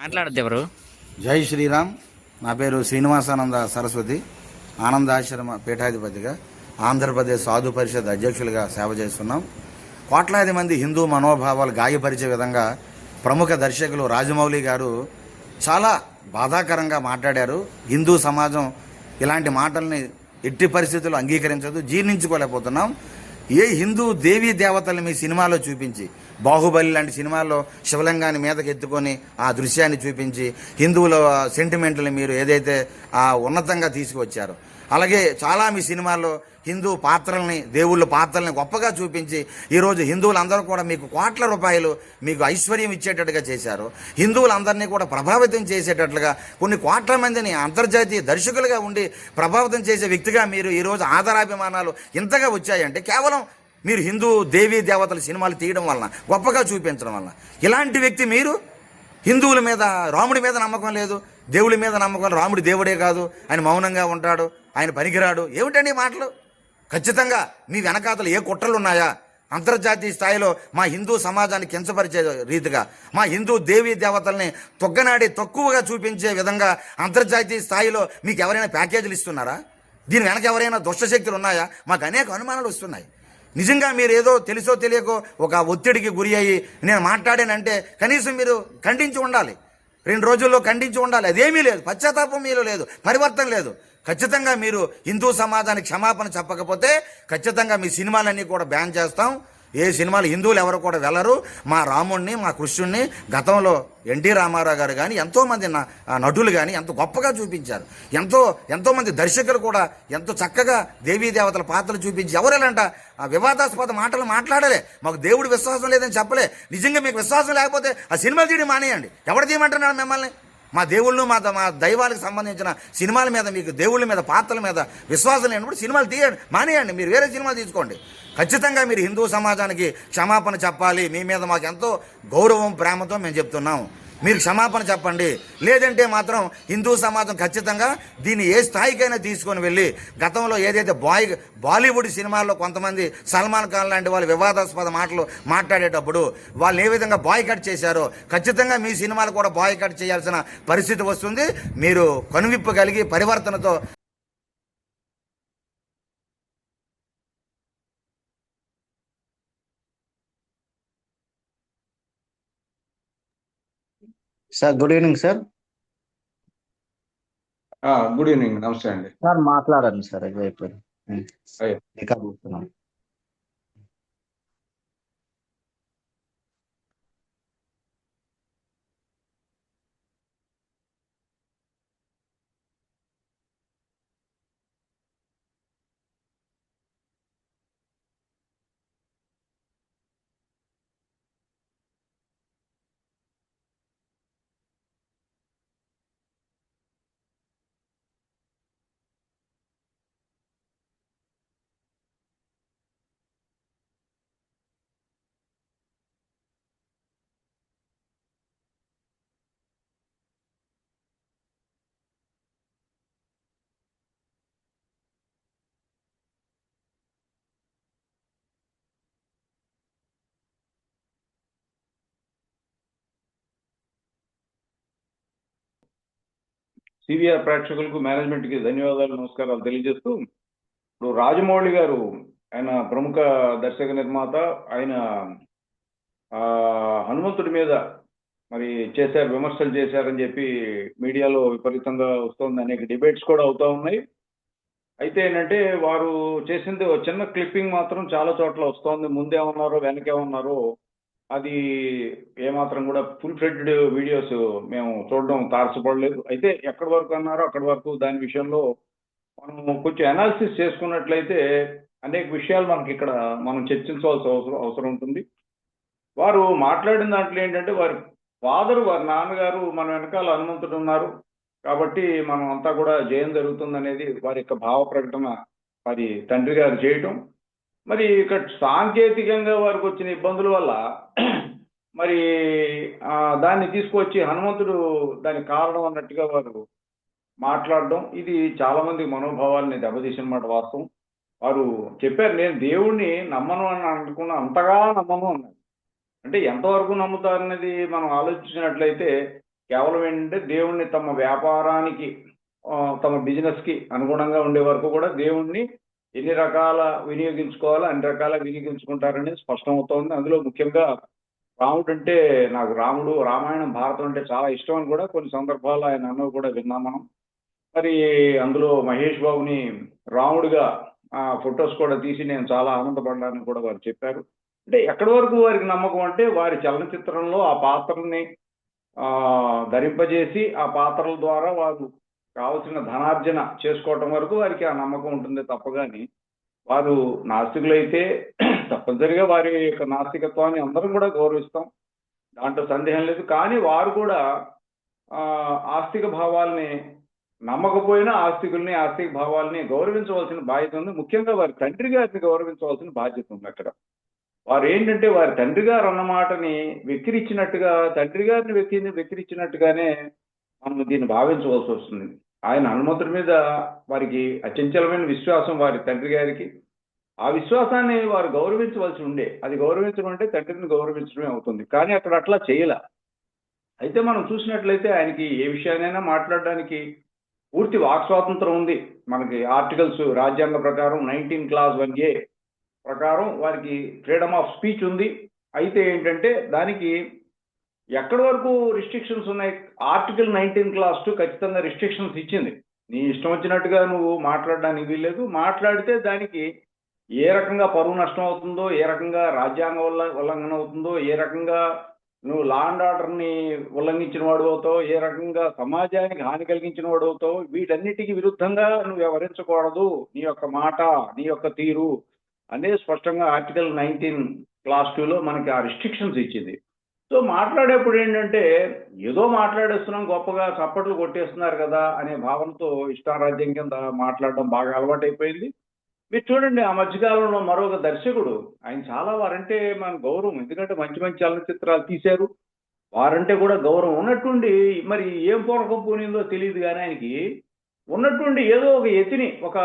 మాట్లాడద్దు ఎవరు? జై శ్రీరామ్. నా పేరు శ్రీనివాసానంద సరస్వతి. ఆనందాశ్రమ పీఠాధిపతిగా ఆంధ్రప్రదేశ్ సాధు పరిషత్ అధ్యక్షులుగా సేవ చేస్తున్నాం. కోట్లాది మంది హిందూ మనోభావాలు గాయపరిచే విధంగా ప్రముఖ దర్శకులు రాజమౌళి గారు చాలా బాధాకరంగా మాట్లాడారు. హిందూ సమాజం ఇలాంటి మాటల్ని ఎట్టి పరిస్థితుల్లో అంగీకరించదు జీర్ణించుకోలేకపోతున్నాం. ఏ హిందూ దేవీ దేవతల్ని మీ సినిమాలో చూపించి బాహుబలి లాంటి సినిమాల్లో శివలింగాన్ని మీదకి ఎత్తుకొని ఆ దృశ్యాన్ని చూపించి హిందువుల సెంటిమెంట్ని మీరు ఏదైతే ఆ ఉన్నతంగా తీసుకువచ్చారో. అలాగే చాలా మీ సినిమాల్లో హిందూ పాత్రల్ని దేవుళ్ళ పాత్రల్ని గొప్పగా చూపించి ఈరోజు హిందువులందరూ కూడా మీకు కోట్ల రూపాయలు మీకు ఐశ్వర్యం ఇచ్చేటట్టుగా చేశారు. హిందువులందరినీ కూడా ప్రభావితం చేసేటట్లుగా కొన్ని కోట్ల మందిని అంతర్జాతీయ దర్శకులుగా ఉండి ప్రభావితం చేసే వ్యక్తిగా మీరు ఈరోజు ఆదరాభిమానాలు ఇంతగా వచ్చాయంటే కేవలం మీరు హిందూ దేవీ దేవతల సినిమాలు తీయడం వలన గొప్పగా చూపించడం వలన. ఇలాంటి వ్యక్తి మీరు? హిందువుల మీద రాముడి మీద నమ్మకం లేదు. దేవుడి మీద నమ్మకం రాముడు దేవుడే కాదు. ఆయన మౌనంగా ఉంటాడు ఆయన పనికిరాడు. ఏమిటండి మాటలు? ఖచ్చితంగా మీ వెనకాతలు ఏ కుట్రలు ఉన్నాయా? అంతర్జాతీయ స్థాయిలో మా హిందూ సమాజాన్ని కించపరిచే రీతిగా మా హిందూ దేవీ దేవతల్ని తొగ్గనాడి తక్కువగా చూపించే విధంగా అంతర్జాతీయ స్థాయిలో మీకు ఎవరైనా ప్యాకేజీలు ఇస్తున్నారా? దీని వెనక ఎవరైనా దుష్టశక్తులు ఉన్నాయా? మాకు అనేక అనుమానాలు వస్తున్నాయి. నిజంగా మీరు ఏదో తెలుసో తెలియకో ఒక ఒత్తిడికి గురి అయ్యి నేను మాట్లాడానంటే కనీసం మీరు ఖండించి ఉండాలి. రెండు రోజుల్లో ఖండించి ఉండాలి. అదేమీ లేదు. పశ్చాత్తాపం మీలో లేదు. పరివర్తన లేదు. ఖచ్చితంగా మీరు హిందూ సమాజానికి క్షమాపణ చెప్పకపోతే ఖచ్చితంగా మీ సినిమాలన్నీ కూడా బ్యాన్ చేస్తాం. ఏ సినిమాలు హిందువులు ఎవరు కూడా వెళ్ళరు. మా రాముణ్ణి మా కృష్ణుణ్ణి గతంలో ఎన్టీ రామారావు గారు కానీ ఎంతోమంది నటులు కానీ ఎంతో గొప్పగా చూపించారు. ఎంతో ఎంతోమంది దర్శకులు కూడా ఎంతో చక్కగా దేవీ దేవతల పాత్రలు చూపించి ఎవరు ఆ వివాదాస్పద మాటలు మాట్లాడలే. మాకు దేవుడు విశ్వాసం లేదని చెప్పలే. నిజంగా మీకు విశ్వాసం లేకపోతే ఆ సినిమాలు తీయడం మానేయండి. ఎవరు తీయమంటున్నాడు మిమ్మల్ని? మా దేవుళ్ళు మా మా దైవాలకు సంబంధించిన సినిమాల మీద మీకు దేవుళ్ళ మీద పాత్రల మీద విశ్వాసం లేనప్పుడు సినిమాలు తీయండి మానేయండి మీరు వేరే సినిమాలు తీసుకోండి. ఖచ్చితంగా మీరు హిందూ సమాజానికి క్షమాపణ చెప్పాలి. మీ మీద మాకు ఎంతో గౌరవం ప్రేమతో మేము చెప్తున్నాం. మీరు క్షమాపణ చెప్పండి. లేదంటే మాత్రం హిందూ సమాజం ఖచ్చితంగా దీన్ని ఏ స్థాయికైనా తీసుకొని వెళ్ళి గతంలో ఏదైతే బాయ్ బాలీవుడ్ సినిమాల్లో కొంతమంది సల్మాన్ ఖాన్ లాంటి వాళ్ళు వివాదాస్పద మాటలు మాట్లాడేటప్పుడు వాళ్ళు ఏ విధంగా బాయ్ కట్ చేశారో ఖచ్చితంగా మీ సినిమాలు కూడా బాయ్ కట్ చేయాల్సిన పరిస్థితి వస్తుంది. మీరు కనువిప్పు కలిగి పరివర్తనతో సార్ గుడ్ ఈవినింగ్ సార్. ఆ, గుడ్ ఈవినింగ్ నమస్తే అండి. సార్ మాట్లాడండి సార్ అయిపోయింది. రికార్డ్ సివిఆర్ ప్రేక్షకులకు మేనేజ్మెంట్కి ధన్యవాదాలు నమస్కారాలు తెలియజేస్తూ ఇప్పుడు రాజమౌళి గారు ఆయన ప్రముఖ దర్శక నిర్మాత ఆయన ఆ హనుమంతుడి మీద మరి చేశారు విమర్శలు చేశారని చెప్పి మీడియాలో విపరీతంగా వస్తుంది అనేక డిబేట్స్ కూడా అవుతా ఉన్నాయి. అయితే ఏంటంటే వారు చేసింది ఒక చిన్న క్లిప్పింగ్ మాత్రం చాలా చోట్ల వస్తోంది ముందేమన్నారో వెనకేమన్నారో అది ఏమాత్రం కూడా ఫుల్ ఫ్లెడ్డ్ వీడియోస్ మేము చూడడం తారసపడలేదు. అయితే ఎక్కడి వరకు అన్నారో అక్కడి వరకు దాని విషయంలో మనం కొంచెం అనాలిసిస్ చేసుకున్నట్లయితే అనేక విషయాలు మనకి ఇక్కడ మనం చర్చించవలసిన అవసరం అవసరం ఉంటుంది. వారు మాట్లాడిన దాంట్లో ఏంటంటే వారి ఫాదర్ వారి నాన్నగారు మన వెనకాల హనుమంతుడు ఉన్నారు. కాబట్టి మనం అంతా కూడా జయం జరుగుతుంది అనేది వారి యొక్క భావ ప్రకటన వారి తండ్రి గారు చేయటం. మరి ఇక్కడ సాంకేతికంగా వారికి వచ్చిన ఇబ్బందుల వల్ల మరి దాన్ని తీసుకొచ్చి హనుమంతుడు దానికి కారణం అన్నట్టుగా వారు మాట్లాడడం ఇది చాలా మంది మనోభావాల్ని దెబ్బతీసిన మాట వాస్తవం. వారు చెప్పారు నేను దేవుణ్ణి నమ్మను అని అనుకున్న అంతగా నమ్మను అన్నారు. అంటే ఎంతవరకు నమ్ముతారనేది మనం ఆలోచించినట్లయితే కేవలం ఏంటంటే దేవుణ్ణి తమ వ్యాపారానికి తమ బిజినెస్కి అనుగుణంగా ఉండే వరకు కూడా దేవుణ్ణి ఎన్ని రకాల వినియోగించుకోవాలో అన్ని రకాల వినియోగించుకుంటారని స్పష్టం అవుతోంది అందులో ముఖ్యంగా రాముడు అంటే నాకు రాముడు రామాయణం భారతం అంటే చాలా ఇష్టం అని కూడా కొన్ని సందర్భాల్లో ఆయన అన్నవి కూడా విన్నాం మనం. మరి అందులో మహేష్ బాబుని రాముడిగా ఆ ఫొటోస్ కూడా తీసి నేను చాలా ఆనందపడ్డానని కూడా వారు చెప్పారు. అంటే ఎక్కడి వరకు వారికి నమ్మకం అంటే వారి చలనచిత్రంలో ఆ పాత్రని ఆ ధరింపజేసి ఆ పాత్రల ద్వారా వారు కావలసిన ధనార్జన చేసుకోవటం వరకు వారికి ఆ నమ్మకం ఉంటుంది తప్ప కానీ వారు నాస్తికులైతే తప్పనిసరిగా వారి యొక్క నాస్తికత్వాన్ని అందరం కూడా గౌరవిస్తాం. దాంట్లో సందేహం లేదు. కానీ వారు కూడా ఆ, ఆస్తిక భావాల్ని నమ్మకపోయినా ఆస్తికుల్ని ఆస్తిక భావాల్ని గౌరవించవలసిన బాధ్యత ఉంది. ముఖ్యంగా వారి తండ్రి గారిని గౌరవించవలసిన బాధ్యత ఉంది అక్కడ. వారు ఏంటంటే వారి తండ్రి గారు అన్న మాటని తండ్రి గారిని వెక్కి వెక్కిరిచ్చినట్టుగానే మనం దీన్ని భావించవలసి వస్తుంది. ఆయన హనుమంతుడి మీద వారికి అచంచలమైన విశ్వాసం వారి తండ్రి గారికి. ఆ విశ్వాసాన్ని వారు గౌరవించవలసి ఉండే. అది గౌరవించడం అంటే తండ్రిని గౌరవించడమే అవుతుంది. కానీ అక్కడ అట్లా చేయలే. అయితే మనం చూసినట్లయితే ఆయనకి ఏ విషయాన్నైనా మాట్లాడడానికి పూర్తి వాక్ స్వాతంత్రం ఉంది. మనకి ఆర్టికల్స్ రాజ్యాంగ ప్రకారం నైన్టీన్ క్లాస్ వన్ ఏ ప్రకారం వారికి ఫ్రీడమ్ ఆఫ్ స్పీచ్ ఉంది. అయితే ఏంటంటే దానికి ఎక్కడి వరకు రిస్ట్రిక్షన్స్ ఉన్నాయి? ఆర్టికల్ నైన్టీన్ క్లాస్ టూ ఖచ్చితంగా రిస్ట్రిక్షన్స్ ఇచ్చింది. నీ ఇష్టం వచ్చినట్టుగా నువ్వు మాట్లాడడానికి వీల్లేదు. మాట్లాడితే దానికి ఏ రకంగా పరువు నష్టం అవుతుందో ఏ రకంగా రాజ్యాంగ ఉల్ల- ఉల్లంఘన అవుతుందో ఏ రకంగా నువ్వు లా అండ్ ఆర్డర్ని ఉల్లంఘించిన వాడు అవుతావు ఏ రకంగా సమాజానికి హాని కలిగించిన వాడు అవుతావు వీటన్నిటికీ విరుద్ధంగా నువ్వు వ్యవహరించకూడదు. నీ యొక్క మాట నీ యొక్క తీరు అనేది స్పష్టంగా ఆర్టికల్ నైన్టీన్ క్లాస్ టూలో మనకి ఆ రిస్ట్రిక్షన్స్ ఇచ్చింది. సో మాట్లాడేప్పుడు ఏంటంటే ఏదో మాట్లాడేస్తున్నాం గొప్పగా చప్పట్లు కొట్టేస్తున్నారు కదా అనే భావనతో ఇష్టారాజ్యం కింద మాట్లాడడం బాగా అలవాటైపోయింది. మీరు చూడండి ఆ మధ్యకాలంలో మరొక దర్శకుడు ఆయన చాలా వారంటే మన గౌరవం ఎందుకంటే మంచి మంచి చలనచిత్రాలు తీశారు. వారంటే కూడా గౌరవం ఉన్నట్టుండి మరి ఏం పూర్వకం పోనిందో తెలియదు కానీ ఆయనకి ఉన్నటువంటి ఏదో ఒక ఎతిని ఒక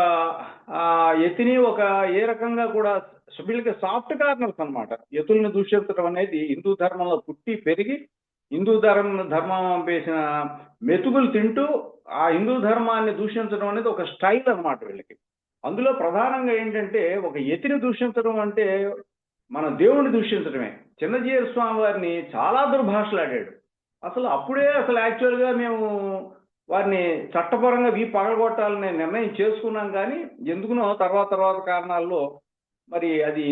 ఆ ఎతిని ఒక ఏ రకంగా కూడా వీళ్ళకి సాఫ్ట్ కార్నర్స్ అన్నమాట. ఎతుల్ని దూషించడం అనేది హిందూ ధర్మంలో పుట్టి పెరిగి హిందూ ధర్మం ధర్మం వేసిన మెతుకులు తింటూ ఆ హిందూ ధర్మాన్ని దూషించడం అనేది ఒక స్టైల్ అన్నమాట వీళ్ళకి. అందులో ప్రధానంగా ఏంటంటే ఒక ఎతిని దూషించడం అంటే మన దేవుణ్ణి దూషించడమే. చిన్నజీర స్వామి వారిని చాలా దుర్భాషలాడాడు. అసలు అప్పుడే అసలు యాక్చువల్గా మేము వారిని చట్టపరంగా వీ పగలగొట్టాలని నిర్ణయం చేసుకున్నాం కానీ ఎందుకునో తర్వాత తర్వాత కారణాల్లో మరి అది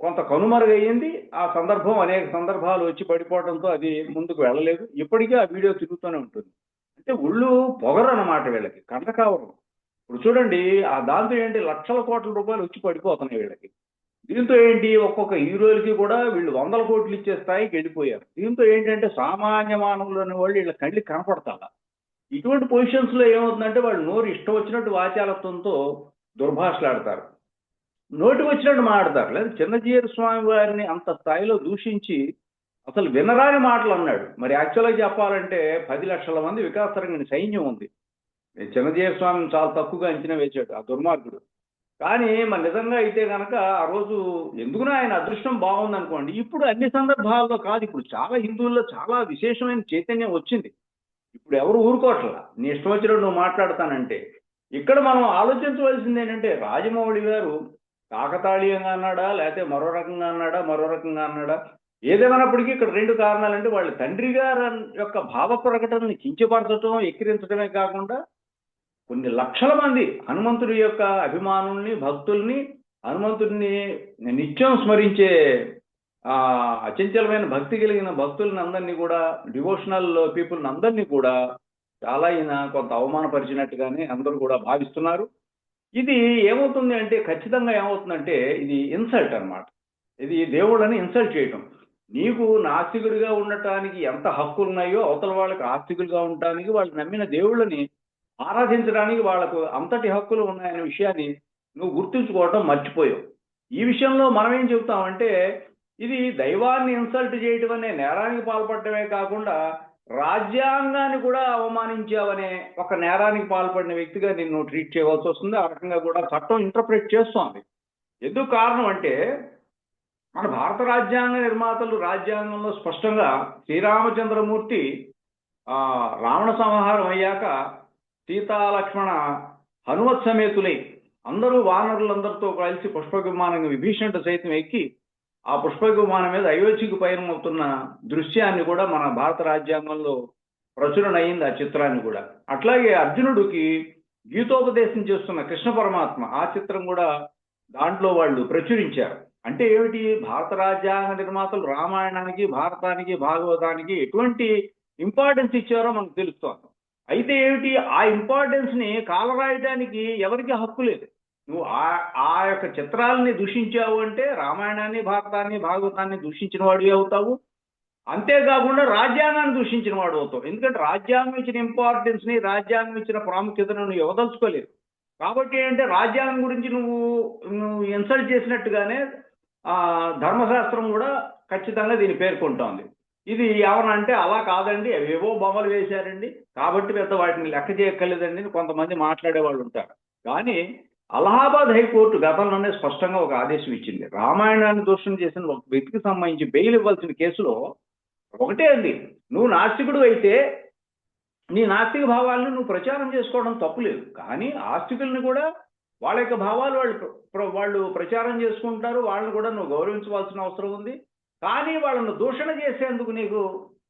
కొంత కనుమరుగయ్యింది. ఆ సందర్భం అనేక సందర్భాలు వచ్చి పడిపోవడంతో అది ముందుకు వెళ్ళలేదు. ఇప్పటికీ ఆ వీడియో తిరుగుతూనే ఉంటుంది. అంటే ఒళ్ళు పొగరు అన్నమాట వీళ్ళకి కంటకావరం ఇప్పుడు చూడండి ఆ దాంతో ఏంటి లక్షల కోట్ల రూపాయలు వచ్చి పడిపోతున్నాయి వీళ్ళకి. దీంతో ఏంటి ఒక్కొక్క హీరోలకి కూడా వీళ్ళు వందల కోట్లు ఇచ్చే స్థాయికి వెళ్ళిపోయారు. దీంతో ఏంటంటే సామాన్య మానవులు అనే వాళ్ళు వీళ్ళ కళ్ళకి కనపడతారా ఇటువంటి పొజిషన్స్లో ఏమవుతుందంటే వాళ్ళు నోరు ఇష్టం వచ్చినట్టు వాచాలత్వంతో దుర్భాషలాడతారు. నోటి వచ్చినట్టు మాట్లాడతారు. లేదా చిన్నజీర స్వామి వారిని అంత స్థాయిలో దూషించి అసలు వినరాని మాటలు అన్నాడు. మరి యాక్చువల్గా చెప్పాలంటే పది లక్షల మంది వికాసరంగని సైన్యం ఉంది. చిన్నజీర స్వామిని చాలా తక్కువగా అంచనా వేశాడు ఆ దుర్మార్గుడు. కానీ మరి నిజంగా అయితే కనుక ఆ రోజు ఎందుకునో ఆయన అదృష్టం బాగుంది అనుకోండి ఇప్పుడు అన్ని సందర్భాల్లో కాదు ఇప్పుడు చాలా హిందువుల్లో చాలా విశేషమైన చైతన్యం వచ్చింది. ఇప్పుడు ఎవరు ఊరుకోవట్లా నీ ఇష్టం వచ్చినట్టు నువ్వు మాట్లాడతానంటే. ఇక్కడ మనం ఆలోచించవలసింది ఏంటంటే రాజమౌళి గారు కాకతాళీయంగా అన్నాడా లేకపోతే మరో రకంగా అన్నాడా మరో రకంగా అన్నాడా? ఏదేమైనప్పటికీ ఇక్కడ రెండు కారణాలంటే వాళ్ళ తండ్రి గారు యొక్క భావ ప్రకటనని కించపరచడం ఎక్కిరించడమే కాకుండా కొన్ని లక్షల మంది హనుమంతుడి యొక్క అభిమానుల్ని భక్తుల్ని హనుమంతుడిని నిత్యం స్మరించే అచంచలమైన భక్తి కలిగిన భక్తులని అందరినీ కూడా డివోషనల్ పీపుల్ని అందరినీ కూడా చాలా ఈయన కొంత అవమానపరిచినట్టుగానే అందరూ కూడా భావిస్తున్నారు. ఇది ఏమవుతుంది అంటే ఖచ్చితంగా ఏమవుతుందంటే ఇది ఇన్సల్ట్ అన్నమాట. ఇది దేవుళ్ళని ఇన్సల్ట్ చేయటం. నీకు నాస్తికుడిగా ఉండటానికి ఎంత హక్కులు ఉన్నాయో అవతల వాళ్ళకి ఆస్తికులుగా ఉండటానికి వాళ్ళు నమ్మిన దేవుళ్ళని ఆరాధించడానికి వాళ్ళకు అంతటి హక్కులు ఉన్నాయనే విషయాన్ని నువ్వు గుర్తుంచుకోవటం మర్చిపోయావు. ఈ విషయంలో మనం ఏం చెబుతామంటే ఇది దైవాన్ని ఇన్సల్ట్ చేయటం అనే నేరానికి పాల్పడటమే కాకుండా రాజ్యాంగాన్ని కూడా అవమానించావనే ఒక నేరానికి పాల్పడిన వ్యక్తిగా నిన్ను ట్రీట్ చేయవలసి వస్తుంది. ఆ రకంగా కూడా చట్టం ఇంటర్ప్రిట్ చేస్తోంది. ఎందుకు కారణం అంటే మన భారత రాజ్యాంగ నిర్మాతలు రాజ్యాంగంలో స్పష్టంగా శ్రీరామచంద్రమూర్తి ఆ రావణ సంహారం అయ్యాక సీతాలక్ష్మణ హనుమత్ సమేతులై అందరూ వానరులందరితో కలిసి పుష్ప విమానంగా విభీషణుడు సైతం ఎక్కి ఆ పుష్ప విమానం మీద అయోధ్యకు పయనమవుతున్న దృశ్యాన్ని కూడా మన భారత రాజ్యాంగంలో ప్రచురణ అయింది ఆ చిత్రాన్ని కూడా. అట్లాగే అర్జునుడికి గీతోపదేశం చేస్తున్న కృష్ణ పరమాత్మ ఆ చిత్రం కూడా దాంట్లో వాళ్ళు ప్రచురించారు. అంటే ఏమిటి? భారత రాజ్యాంగ నిర్మాతలు రామాయణానికి భారతానికి భాగవతానికి ఎటువంటి ఇంపార్టెన్స్ ఇచ్చారో మనకు తెలుస్తోంది. అయితే ఏమిటి? ఆ ఇంపార్టెన్స్ని కాలరాయడానికి ఎవరికి హక్కు లేదు. నువ్వు ఆ ఆ యొక్క చిత్రాలని దూషించావు అంటే రామాయణాన్ని భారతాన్ని భాగవతాన్ని దూషించిన వాడివి అవుతావు. అంతేకాకుండా రాజ్యాంగాన్ని దూషించిన వాడు అవుతావు. ఎందుకంటే రాజ్యాంగం ఇచ్చిన ఇంపార్టెన్స్ని రాజ్యాంగం ఇచ్చిన ప్రాముఖ్యతను నువ్వు ఇవ్వదలుచుకోలేదు. కాబట్టి ఏంటంటే రాజ్యాంగం గురించి నువ్వు నువ్వు ఇన్సల్ట్ చేసినట్టుగానే ఆ ధర్మశాస్త్రం కూడా ఖచ్చితంగా దీన్ని పేర్కొంటోంది. ఇది ఏమనంటే అలా కాదండి. అవి ఏవో బొమ్మలు వేశారండి. కాబట్టి పెద్ద వాటిని లెక్క చేయక్కర్లేదండి కొంతమంది మాట్లాడే వాళ్ళు ఉంటారు. కానీ అలహాబాద్ హైకోర్టు గతంలోనే స్పష్టంగా ఒక ఆదేశం ఇచ్చింది. రామాయణాన్ని దోషం చేసిన ఒక వ్యక్తికి సంబంధించి బెయిల్ ఇవ్వాల్సిన కేసులో ఒకటే అండి. నువ్వు నాస్తికుడు అయితే నీ నాస్తిక భావాలను నువ్వు ప్రచారం చేసుకోవడం తప్పులేదు కానీ ఆస్తికుల్ని కూడా వాళ్ళ యొక్క భావాలు వాళ్ళు వాళ్ళు ప్రచారం చేసుకుంటారు వాళ్ళని కూడా నువ్వు గౌరవించవలసిన అవసరం ఉంది. కానీ వాళ్ళను దూషణ చేసేందుకు నీకు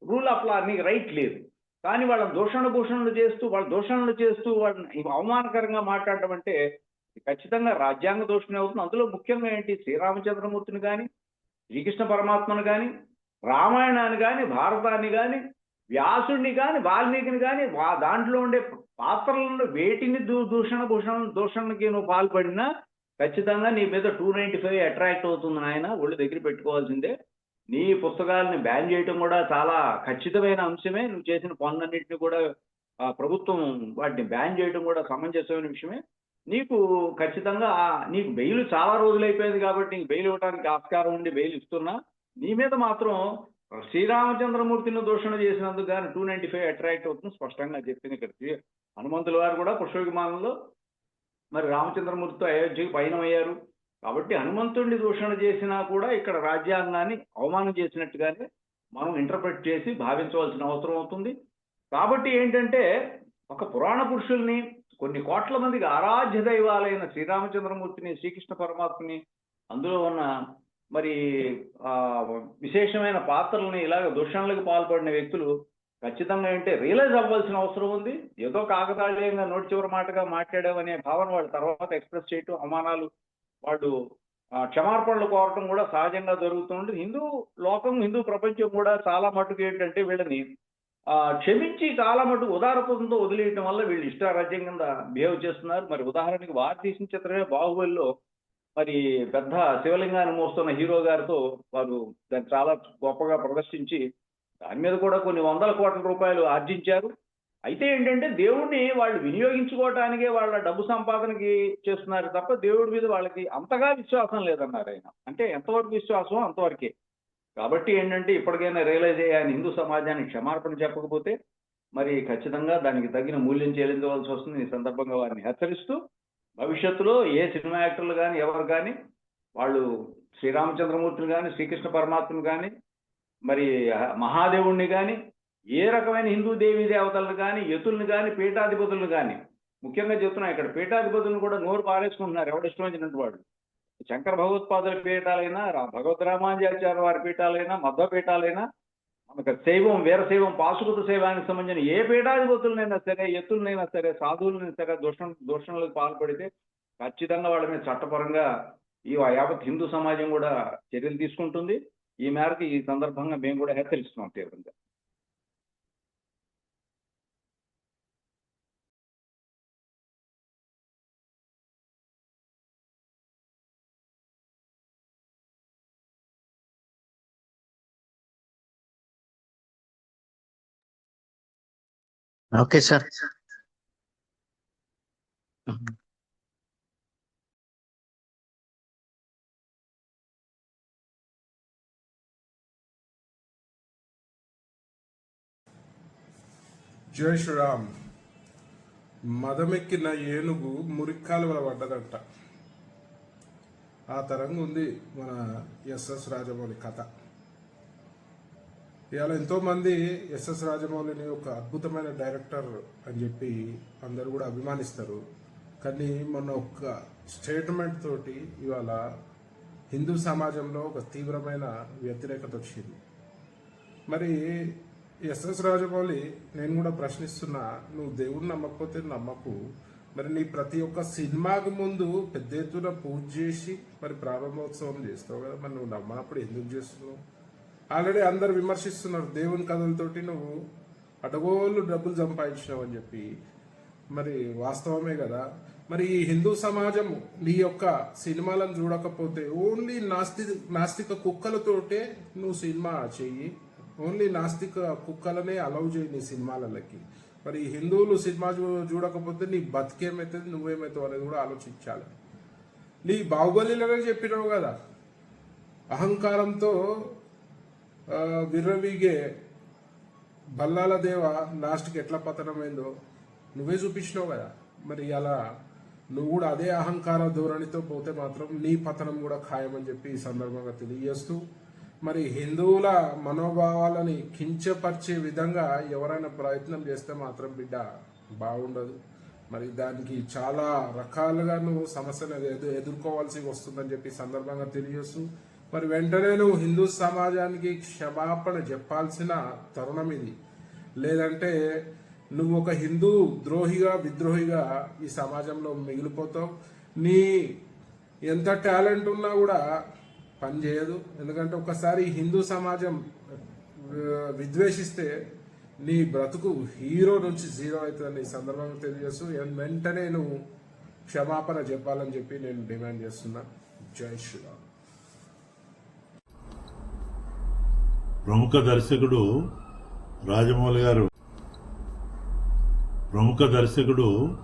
రూల్ ఆఫ్ లా నీకు రైట్ లేదు. కానీ వాళ్ళని దూషణ భూషణలు చేస్తూ వాళ్ళ దూషణలు చేస్తూ వాళ్ళని అవమానకరంగా మాట్లాడటం అంటే ఖచ్చితంగా రాజ్యాంగ దోషణి అవుతుంది అందులో ముఖ్యంగా ఏంటి? శ్రీరామచంద్రమూర్తిని కానీ శ్రీకృష్ణ పరమాత్మను కానీ రామాయణాన్ని కానీ భారతాన్ని కానీ వ్యాసుడిని కానీ వాల్మీకిని కానీ వా దాంట్లో ఉండే పాత్రలను వేటిని దూ దూషణ భూషణ దూషణకి నువ్వు పాల్పడినా ఖచ్చితంగా నీ మీద టూ నైంటీ ఫైవ్ అట్రాక్ట్ అవుతుంది నాయన. ఒళ్ళు దగ్గర పెట్టుకోవాల్సిందే. నీ పుస్తకాలని బ్యాన్ చేయటం కూడా చాలా ఖచ్చితమైన అంశమే. నువ్వు చేసిన పనులన్నింటినీ కూడా ప్రభుత్వం వాటిని బ్యాన్ చేయడం కూడా సమంజసమైన విషయమే. నీకు ఖచ్చితంగా నీకు బెయిల్ చాలా రోజులు అయిపోయింది కాబట్టి నీకు బెయిల్ ఇవ్వడానికి ఆస్కారం ఉండి బెయిల్ ఇస్తున్నా. నీ మీద మాత్రం శ్రీరామచంద్రమూర్తిని దూషణ చేసినందుకు కానీ టూ నైన్టీ ఫైవ్ అట్రాక్ట్ అవుతుంది స్పష్టంగా చెప్పింది ఇక్కడ హనుమంతుల వారు కూడా పుష్పవిమానంలో మరి రామచంద్రమూర్తితో అయోధ్యకు పయనమయ్యారు. కాబట్టి హనుమంతుడిని దూషణ చేసినా కూడా ఇక్కడ రాజ్యాంగాన్ని అవమానం చేసినట్టుగానే మనం ఇంటర్ప్రెట్ చేసి భావించవలసిన అవసరం అవుతుంది. కాబట్టి ఏంటంటే ఒక పురాణ పురుషుల్ని కొన్ని కోట్ల మందికి ఆరాధ్య దైవాలైన శ్రీరామచంద్రమూర్తిని శ్రీకృష్ణ పరమాత్మని అందులో ఉన్న మరి ఆ విశేషమైన పాత్రలని ఇలాగ దూషణలకు పాల్పడిన వ్యక్తులు ఖచ్చితంగా అంటే రియలైజ్ అవ్వాల్సిన అవసరం ఉంది. ఏదో కాకతాళీయంగా నోటి చివరి మాటగా మాట్లాడామనే భావన వాళ్ళు తర్వాత ఎక్స్ప్రెస్ చేయటం అవమానాలు వాళ్ళు క్షమార్పణలు కోరటం కూడా సహజంగా జరుగుతుంది హిందూ లోకం హిందూ ప్రపంచం కూడా చాలా మటుకు ఏంటంటే వీళ్ళని క్షమించి చాలా మటుకు ఉదారత్వంతో వదిలేయటం వల్ల వీళ్ళు ఇష్టారాజ్యం కింద బిహేవ్ చేస్తున్నారు. మరి ఉదాహరణకి వారు తీసిన చిత్రమే బాహుబలిలో మరి పెద్ద శివలింగాన్ని మోస్తున్న హీరో గారితో వారు దాన్ని చాలా గొప్పగా ప్రదర్శించి దాని మీద కూడా కొన్ని వందల కోట్ల రూపాయలు ఆర్జించారు. అయితే ఏంటంటే దేవుడిని వాళ్ళు వినియోగించుకోవటానికే వాళ్ళ డబ్బు సంపాదనకి చేస్తున్నారు తప్ప దేవుడి మీద వాళ్ళకి అంతగా విశ్వాసం లేదన్నారు ఆయన. అంటే ఎంతవరకు విశ్వాసం అంతవరకే. కాబట్టి ఏంటంటే ఇప్పటికైనా రియలైజ్ అయ్యాను హిందూ సమాజానికి క్షమార్పణ చెప్పకపోతే మరి ఖచ్చితంగా దానికి తగిన మూల్యం చెల్లించవలసి వస్తుంది. ఈ సందర్భంగా వారిని హెచ్చరిస్తూ భవిష్యత్తులో ఏ సినిమా యాక్టర్లు కానీ ఎవరు కానీ వాళ్ళు శ్రీరామచంద్రమూర్తిని కానీ శ్రీకృష్ణ పరమాత్మను కానీ మరి మహాదేవుణ్ణి కానీ ఏ రకమైన హిందూ దేవీ దేవతలను కానీ యతుల్ని కానీ పీఠాధిపతులను కానీ ముఖ్యంగా చెప్తున్నా ఇక్కడ పీఠాధిపతులను కూడా నోరు పారేసుకుంటున్నారు. ఎవడిష్టం వచ్చినట్టు వాళ్ళు. శంకర భగవత్పాదుల పీఠాలైనా రా- భగవద్ రామానుజాచార్య వారి పీఠాలైనా మధ్వ పీఠాలైనా మనకు శైవం వీరశైవం పాశుపత శైవానికి సంబంధించిన ఏ పీఠాధిపతులనైనా సరే ఎత్తులనైనా సరే సాధువులనైనా సరే దూషణ దూషణలకు పాల్పడితే ఖచ్చితంగా వాళ్ళ మీద చట్టపరంగా ఈ యావత్ హిందూ సమాజం కూడా చర్యలు తీసుకుంటుంది. ఈ మేరకు ఈ సందర్భంగా మేము కూడా హెచ్చరిస్తున్నాం తీవ్రంగా. Ah, ఓకే సార్ జై శ్రీరామ్ మదమెక్కిన ఏనుగు మురిక్కాలువల పడ్డదంట. ఆ తరంగా ఉంది మన ఎస్ఎస్ రాజమౌళి కథ. ఇవాళ ఎంతోమంది ఎస్ఎస్ రాజమౌళిని ఒక అద్భుతమైన డైరెక్టర్ అని చెప్పి అందరు కూడా అభిమానిస్తారు. కానీ మొన్న ఒక స్టేట్మెంట్ తోటి ఇవాళ హిందూ సమాజంలో ఒక తీవ్రమైన వ్యతిరేకత వచ్చింది. మరి ఎస్ఎస్ రాజమౌళి నేను కూడా ప్రశ్నిస్తున్నా నువ్వు దేవుడిని నమ్మకపోతే నమ్మకు. మరి నీ ప్రతి ఒక్క సినిమాకి ముందు పెద్ద ఎత్తున పూజ చేసి మరి ప్రారంభోత్సవం చేస్తావు కదా మరి నువ్వు నమ్మనప్పుడు ఎందుకు చేస్తున్నావు? ఆల్రెడీ అందరు విమర్శిస్తున్నారు దేవుని కథలతోటి నువ్వు అటగోళ్ళు డబ్బులు సంపాదించినావు అని చెప్పి. మరి వాస్తవమే కదా. మరి ఈ హిందూ సమాజం నీ యొక్క సినిమాలను చూడకపోతే ఓన్లీ నాస్తి నాస్తిక కుక్కలతోటే నువ్వు సినిమా చెయ్యి. ఓన్లీ నాస్తిక కుక్కలనే అలౌ చేయి నీ సినిమాలకి. మరి హిందువులు సినిమా చూ- చూడకపోతే నీ బతికేమైతుంది నువ్వేమవుతావు అనేది కూడా ఆలోచించాలి. నీ బాహుబలిలోనే చెప్పినావు కదా. అహంకారంతో విర్రవీగే బల్లాల దేవ లాస్ట్కి ఎట్లా పతనమైందో నువ్వే చూపించినావు కదా. మరి అలా నువ్వు కూడా అదే అహంకార ధోరణితో పోతే మాత్రం నీ పతనం కూడా ఖాయమని చెప్పి ఈ సందర్భంగా తెలియజేస్తూ మరి హిందువుల మనోభావాలని కించపరిచే విధంగా ఎవరైనా ప్రయత్నం చేస్తే మాత్రం బిడ్డ బాగుండదు. మరి దానికి చాలా రకాలుగా నువ్వు సమస్యను ఎదు- ఎదుర్కోవాల్సి వస్తుందని చెప్పి సందర్భంగా తెలియజేస్తూ మరి వెంటనే నువ్వు హిందూ సమాజానికి క్షమాపణ చెప్పాల్సిన తరుణం ఇది. లేదంటే నువ్వు ఒక హిందూ ద్రోహిగా విద్రోహిగా ఈ సమాజంలో మిగిలిపోతావు. నీ ఎంత టాలెంట్ ఉన్నా కూడా పని చేయదు. ఎందుకంటే ఒకసారి హిందూ సమాజం విద్వేషిస్తే నీ బ్రతుకు హీరో నుంచి జీరో అవుతుందని ఈ సందర్భంగా తెలియజేస్తూ వెంటనే నువ్వు క్షమాపణ చెప్పాలని చెప్పి నేను డిమాండ్ చేస్తున్నా. జై శ్రీరామ్. ప్రముఖ దర్శకుడు రాజమౌళి గారు. ప్రముఖ దర్శకుడు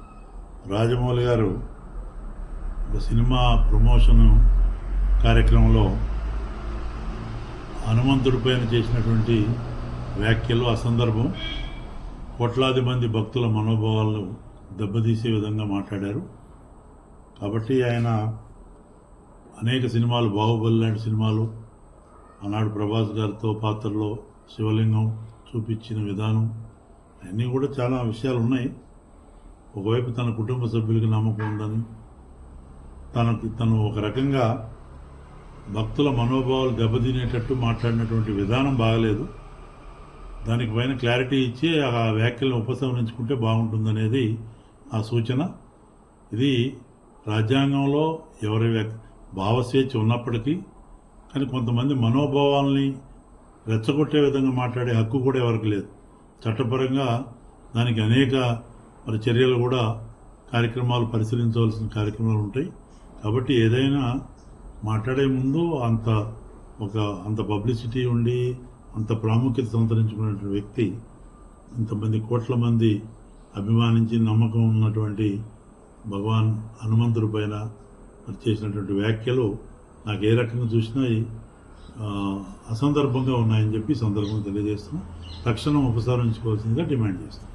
రాజమౌళి గారు ఒక సినిమా ప్రమోషన్ కార్యక్రమంలో హనుమంతుడి పైన చేసినటువంటి వ్యాఖ్యలు ఆ సందర్భం కోట్లాది మంది భక్తుల మనోభావాలను దెబ్బతీసే విధంగా మాట్లాడారు. కాబట్టి ఆయన అనేక సినిమాలు బాహుబలి లాంటి సినిమాలు ఆనాడు ప్రభాస్ గారితో పాత్రలో శివలింగం చూపించిన విధానం అన్నీ కూడా చాలా విషయాలు ఉన్నాయి. ఒకవైపు తన కుటుంబ సభ్యులకి నమ్మకం ఉందని తనకి తను ఒక రకంగా భక్తుల మనోభావాలు దెబ్బతినేటట్టు మాట్లాడినటువంటి విధానం బాగలేదు. దానికి పైన క్లారిటీ ఇచ్చి ఆ వ్యాఖ్యలను ఉపసంహరించుకుంటే బాగుంటుందనేది ఆ సూచన. ఇది రాజ్యాంగంలో ఎవరి వ్యాక్- భావస్వేచ్ఛ ఉన్నప్పటికీ కానీ కొంతమంది మనోభావాల్ని రెచ్చగొట్టే విధంగా మాట్లాడే హక్కు కూడా ఎవరికి లేదు. చట్టపరంగా దానికి అనేక మరి చర్యలు కూడా కార్యక్రమాలు పరిశీలించవలసిన కార్యక్రమాలు ఉంటాయి. కాబట్టి ఏదైనా మాట్లాడే ముందు అంత ఒక అంత పబ్లిసిటీ ఉండి అంత ప్రాముఖ్యత సంతరించుకున్నటువంటి వ్యక్తి ఇంతమంది కోట్ల మంది అభిమానించి నమ్మకం ఉన్నటువంటి భగవాన్ హనుమంతుడి పైన చేసినటువంటి వ్యాఖ్యలు నాకు ఏ రకంగా చూసినా అసందర్భంగా ఉన్నాయని చెప్పి సందర్భంగా తెలియజేస్తున్నాం. తక్షణం ఉపసంహరించుకోవాల్సిందిగా డిమాండ్ చేస్తున్నాం.